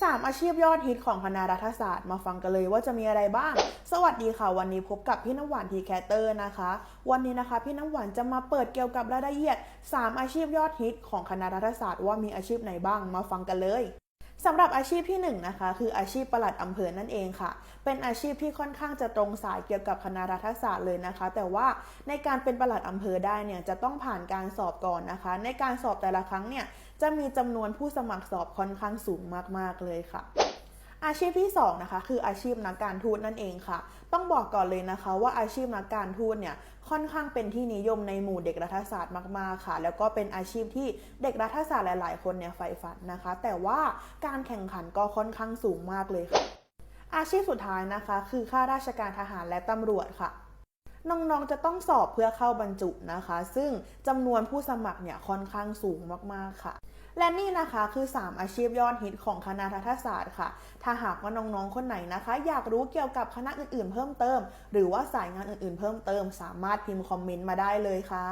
3 อาชีพยอดฮิตของคณะรัฐศาสตร์มาฟังกันเลยว่าจะมีอะไรบ้าง สวัสดีค่ะ วันนี้พบกับพี่น้ำหวานทีแคเตอร์นะคะ วันนี้นะคะ พี่น้ำหวานจะมาเปิดเกี่ยวกับรายละเอียด 3 อาชีพยอดฮิตของคณะรัฐศาสตร์ว่ามีอาชีพไหนบ้างมาฟังกันเลย สำหรับอาชีพที่1นงนะคะคืออาชีพประหลัดอำเภอนั่นเองค่ะ เป็นอาชีพที่ค่อนข้างจะตรงสายเกี่ยวกับคณะรัฐศาสตร์เลยนะคะ แต่ว่าในการเป็นประหลัดอำเภอได้เนี่ยจะต้องผ่านการสอบก่อนนะคะ ในการสอบแต่ละครั้งเนี่ยจะมีจำนวนผู้สมัครสอบค่อนข้างสูงมากๆเลยค่ะ อาชีพที่2นะคะคืออาชีพนักการทูตนั่นเองค่ะ ต้องบอกก่อนเลยนะคะว่าอาชีพนักการทูตเนี่ยค่อนข้างเป็นที่นิยมในหมู่เด็กรัฐศาสตร์มากๆค่ะ แล้วก็เป็นอาชีพที่เด็กรัฐศาสตร์หลาย ๆ คนเนี่ยใฝ่ฝันนะคะ แต่ว่าการแข่งขันก็ค่อนข้างสูงมากเลยค่ะ อาชีพสุดท้ายนะคะ คือข้าราชการทหารและตำรวจค่ะ น้องๆ จะต้องสอบเพื่อเข้าบรรจุนะคะ ซึ่งจำนวนผู้สมัครเนี่ยค่อนข้างสูงมากๆค่ะ และนี่นะคะคือ 3 อาชีพยอดฮิตของคณะรัฐศาสตร์ค่ะ ถ้าหากว่าน้องๆ คนไหนนะคะ อยากรู้เกี่ยวกับคณะอื่นๆ เพิ่มเติม หรือว่าสายงานอื่นๆ เพิ่มเติม สามารถพิมพ์คอมเมนต์มาได้เลยค่ะ